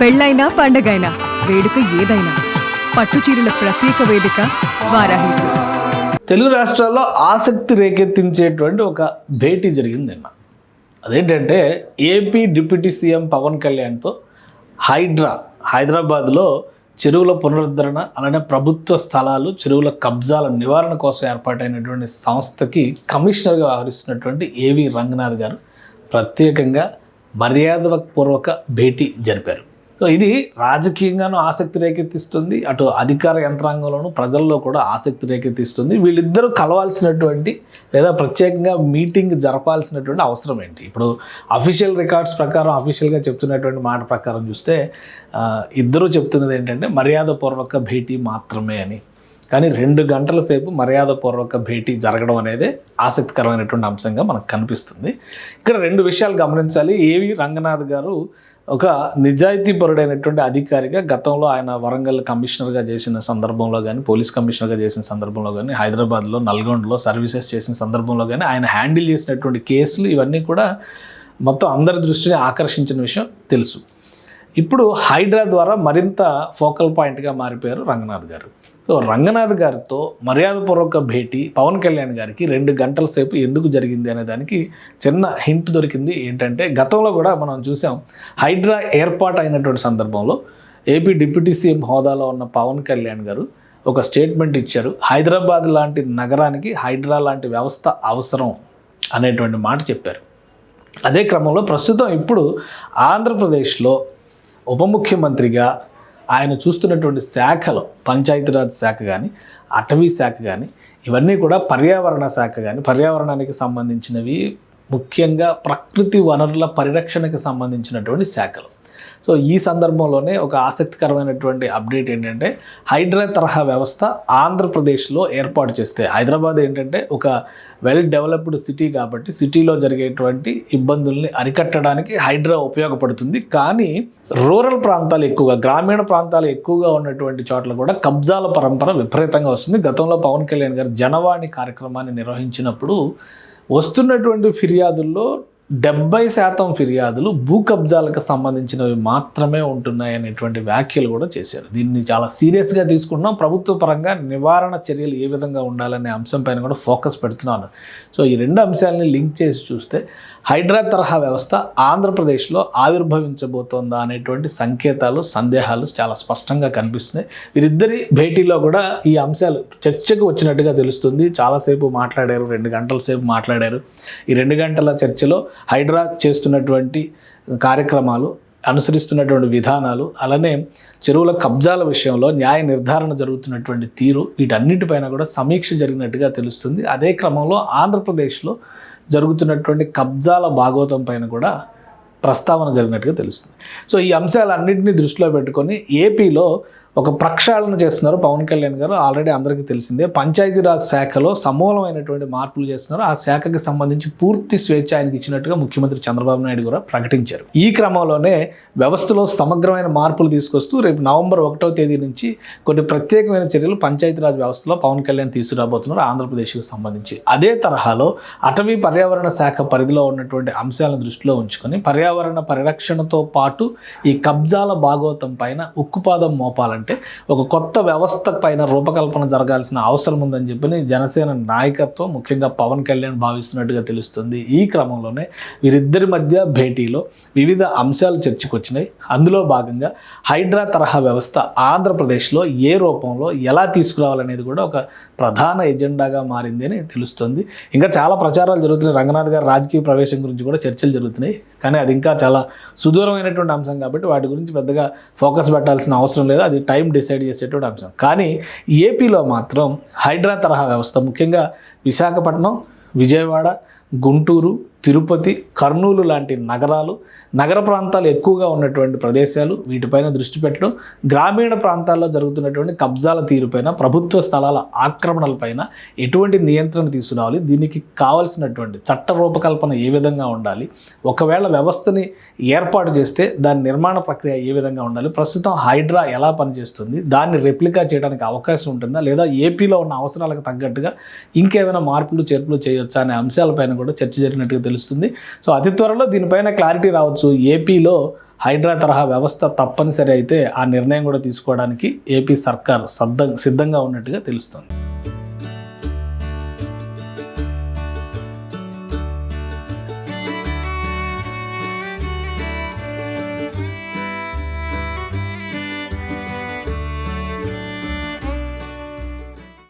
పెళ్ళైనా పండగైనా వేడుక ఏదైనా పట్టు చీరల ప్రత్యేక వేదిక వారాహి సిల్క్స్. తెలుగు రాష్ట్రాల్లో ఆసక్తి రేకెత్తించేటువంటి ఒక భేటీ జరిగింది నిన్న. అదేంటంటే ఏపీ డిప్యూటీ సీఎం పవన్ కళ్యాణ్తో హైడ్రా హైదరాబాద్లో చెరువుల పునరుద్ధరణ అలానే ప్రభుత్వ స్థలాలు చెరువుల కబ్జాల నివారణ కోసం ఏర్పాటైనటువంటి సంస్థకి కమిషనర్గా వ్యవహరిస్తున్నటువంటి ఏవి రంగనాథ్ గారు ప్రత్యేకంగా మర్యాదపూర్వక భేటీ జరిపారు. సో ఇది రాజకీయంగానూ ఆసక్తి రేకెత్తిస్తుంది. అటు అధికార యంత్రాంగంలోనూ ప్రజల్లో కూడా ఆసక్తి రేకెత్తిస్తుంది. వీళ్ళిద్దరూ కలవాల్సినటువంటి లేదా ప్రత్యేకంగా మీటింగ్ జరపాల్సినటువంటి అవసరం ఏంటి? ఇప్పుడు అఫీషియల్ రికార్డ్స్ ప్రకారం అఫీషియల్గా చెప్తున్నటువంటి మాట ప్రకారం చూస్తే ఇద్దరూ చెప్తున్నది ఏంటంటే మర్యాదపూర్వక భేటీ మాత్రమే అని. కానీ రెండు గంటల సేపు మర్యాదపూర్వక భేటీ జరగడం అనేది ఆసక్తికరమైనటువంటి అంశంగా మనకు కనిపిస్తుంది. ఇక్కడ రెండు విషయాలు గమనించాలి. ఏవి? రంగనాథ్ గారు ఒక నిజాయితీపరుడైనటువంటి అధికారిగా గతంలో ఆయన వరంగల్ కమిషనర్గా చేసిన సందర్భంలో కానీ పోలీస్ కమిషనర్గా చేసిన సందర్భంలో కానీ హైదరాబాద్లో నల్గొండలో సర్వీసెస్ చేసిన సందర్భంలో కానీ ఆయన హ్యాండిల్ చేసినటువంటి కేసులు ఇవన్నీ కూడా మొత్తం అందరి దృష్టిని ఆకర్షించిన విషయం తెలుసు. ఇప్పుడు హైడ్రా ద్వారా మరింత ఫోకల్ పాయింట్గా మారిపోయారు రంగనాథ్ గారు. సో రంగనాథ్ గారితో మర్యాదపూర్వక భేటీ పవన్ కళ్యాణ్ గారికి రెండు గంటల సేపు ఎందుకు జరిగింది అనే దానికి చిన్న హింట్ దొరికింది. ఏంటంటే గతంలో కూడా మనం చూసాం హైడ్రా ఏర్పాటు అయినటువంటి సందర్భంలో ఏపీ డిప్యూటీ సీఎం హోదాలో ఉన్న పవన్ కళ్యాణ్ గారు ఒక స్టేట్మెంట్ ఇచ్చారు. హైదరాబాద్ లాంటి నగరానికి హైడ్రా లాంటి వ్యవస్థ అవసరం అనేటువంటి మాట చెప్పారు. అదే క్రమంలో ప్రస్తుతం ఇప్పుడు ఆంధ్రప్రదేశ్లో ఉప ముఖ్యమంత్రిగా ఆయన చూస్తున్నటువంటి శాఖలు పంచాయతీరాజ్ శాఖ కానీ అటవీ శాఖ కానీ ఇవన్నీ కూడా పర్యావరణ శాఖ కానీ పర్యావరణానికి సంబంధించినవి ముఖ్యంగా ప్రకృతి వనరుల పరిరక్షణకు సంబంధించినటువంటి శాఖలు. సో ఈ సందర్భంలోనే ఒక ఆసక్తికరమైనటువంటి అప్డేట్ ఏంటంటే హైడ్రా తరహా వ్యవస్థ ఆంధ్రప్రదేశ్లో ఏర్పాటు చేస్తే హైదరాబాద్ ఏంటంటే ఒక వెల్ డెవలప్డ్ సిటీ కాబట్టి సిటీలో జరిగేటువంటి ఇబ్బందుల్ని అరికట్టడానికి హైడ్రా ఉపయోగపడుతుంది. కానీ రూరల్ ప్రాంతాలు ఎక్కువగా గ్రామీణ ప్రాంతాలు ఎక్కువగా ఉన్నటువంటి చోట్ల కూడా కబ్జాల పరంపర విపరీతంగా వస్తుంది. గతంలో పవన్ కళ్యాణ్ గారు జనవాణి కార్యక్రమాన్ని నిర్వహించినప్పుడు వస్తున్నటువంటి ఫిర్యాదుల్లో డెబ్బై శాతం ఫిర్యాదులు భూ కబ్జాలకు సంబంధించినవి మాత్రమే ఉంటున్నాయి అనేటువంటి వ్యాఖ్యలు కూడా చేశారు. దీన్ని చాలా సీరియస్గా తీసుకుంటున్నాం ప్రభుత్వ పరంగా నివారణ చర్యలు ఏ విధంగా ఉండాలనే అంశం పైన కూడా ఫోకస్ పెడుతున్నాను. సో ఈ రెండు అంశాలని లింక్ చేసి చూస్తే హైడ్రా తరహా వ్యవస్థ ఆంధ్రప్రదేశ్లో ఆవిర్భవించబోతోందా అనేటువంటి సంకేతాలు సందేహాలు చాలా స్పష్టంగా కనిపిస్తున్నాయి. వీరిద్దరి భేటీలో కూడా ఈ అంశాలు చర్చకు వచ్చినట్టుగా తెలుస్తుంది. చాలాసేపు మాట్లాడారు రెండు గంటల సేపు మాట్లాడారు. ఈ రెండు గంటల చర్చలో హైడ్రా చేస్తున్నటువంటి కార్యక్రమాలు అనుసరిస్తున్నటువంటి విధానాలు అలానే చెరువుల కబ్జాల విషయంలో న్యాయ నిర్ధారణ జరుగుతున్నటువంటి తీరు వీటన్నిటిపైన కూడా సమీక్ష జరిగినట్టుగా తెలుస్తుంది. అదే క్రమంలో ఆంధ్రప్రదేశ్లో జరుగుతున్నటువంటి కబ్జాల భాగోతం పైన కూడా ప్రస్తావన జరిగినట్టుగా తెలుస్తుంది. సో ఈ అంశాలన్నింటినీ దృష్టిలో పెట్టుకొని ఏపీలో ఒక ప్రక్షాళన చేస్తున్నారు పవన్ కళ్యాణ్ గారు. ఆల్రెడీ అందరికీ తెలిసిందే పంచాయతీరాజ్ శాఖలో సమూలమైనటువంటి మార్పులు చేస్తున్నారు. ఆ శాఖకి సంబంధించి పూర్తి స్వేచ్ఛ ఆయనకి ఇచ్చినట్టుగా ముఖ్యమంత్రి చంద్రబాబు నాయుడు కూడా ప్రకటించారు. ఈ క్రమంలోనే వ్యవస్థలో సమగ్రమైన మార్పులు తీసుకొస్తూ రేపు నవంబర్ ఒకటో తేదీ నుంచి కొన్ని ప్రత్యేకమైన చర్యలు పంచాయతీరాజ్ వ్యవస్థలో పవన్ కళ్యాణ్ తీసుకురాబోతున్నారు ఆంధ్రప్రదేశ్కి సంబంధించి. అదే తరహాలో అటవీ పర్యావరణ శాఖ పరిధిలో ఉన్నటువంటి అంశాలను దృష్టిలో ఉంచుకొని పర్యావరణ పరిరక్షణతో పాటు ఈ కబ్జాల భాగోతం పైన ఉక్కుపాదం మోపాలంటే అంటే ఒక కొత్త వ్యవస్థ పైన రూపకల్పన జరగాల్సిన అవసరం ఉందని చెప్పి జనసేన నాయకత్వం ముఖ్యంగా పవన్ కళ్యాణ్ భావిస్తున్నట్టుగా తెలుస్తుంది. ఈ క్రమంలోనే వీరిద్దరి మధ్య భేటీలో వివిధ అంశాలు చర్చకొచ్చినాయి. అందులో భాగంగా హైడ్రా తరహా వ్యవస్థ ఆంధ్రప్రదేశ్లో ఏ రూపంలో ఎలా తీసుకురావాలనేది కూడా ఒక ప్రధాన ఎజెండాగా మారింది అని తెలుస్తుంది. ఇంకా చాలా ప్రచారాలు జరుగుతున్నాయి. రంగనాథ్ గారి రాజకీయ ప్రవేశం గురించి కూడా చర్చలు జరుగుతున్నాయి. కానీ అది ఇంకా చాలా సుదూరమైనటువంటి అంశం కాబట్టి వాటి గురించి పెద్దగా ఫోకస్ పెట్టాల్సిన అవసరం లేదు. అది టైం డిసైడ్ చేసేటువంటి అంశం. కానీ ఏపీలో మాత్రం హైడ్రా తరహా వ్యవస్థ ముఖ్యంగా విశాఖపట్నం విజయవాడ గుంటూరు తిరుపతి కర్నూలు లాంటి నగరాలు నగర ప్రాంతాలు ఎక్కువగా ఉన్నటువంటి ప్రదేశాలు వీటిపైన దృష్టి పెట్టడం గ్రామీణ ప్రాంతాల్లో జరుగుతున్నటువంటి కబ్జాల తీరుపైన ప్రభుత్వ స్థలాల ఆక్రమణలపైన ఎటువంటి నియంత్రణ తీసుకురావాలి? దీనికి కావలసినటువంటి చట్ట రూపకల్పన ఏ విధంగా ఉండాలి? ఒకవేళ వ్యవస్థని ఏర్పాటు చేస్తే దాని నిర్మాణ ప్రక్రియ ఏ విధంగా ఉండాలి? ప్రస్తుతం హైడ్రా ఎలా పనిచేస్తుంది? దాన్ని రెప్లికా చేయడానికి అవకాశం ఉంటుందా? లేదా ఏపీలో ఉన్న అవసరాలకు తగ్గట్టుగా ఇంకేమైనా మార్పులు చేర్పులు చేయొచ్చా? అనే అంశాలపైన కూడా చర్చ జరిగినట్టుగా తెలుస్తుంది. సో అతి త్వరలో దీనిపైన క్లారిటీ రావచ్చు. ఏపీలో హైడ్రా తరహా వ్యవస్థ తప్పనిసరి అయితే ఆ నిర్ణయం కూడా తీసుకోవడానికి ఏపీ సర్కార్ సద్ద సిద్ధంగా ఉన్నట్టుగా తెలుస్తుంది.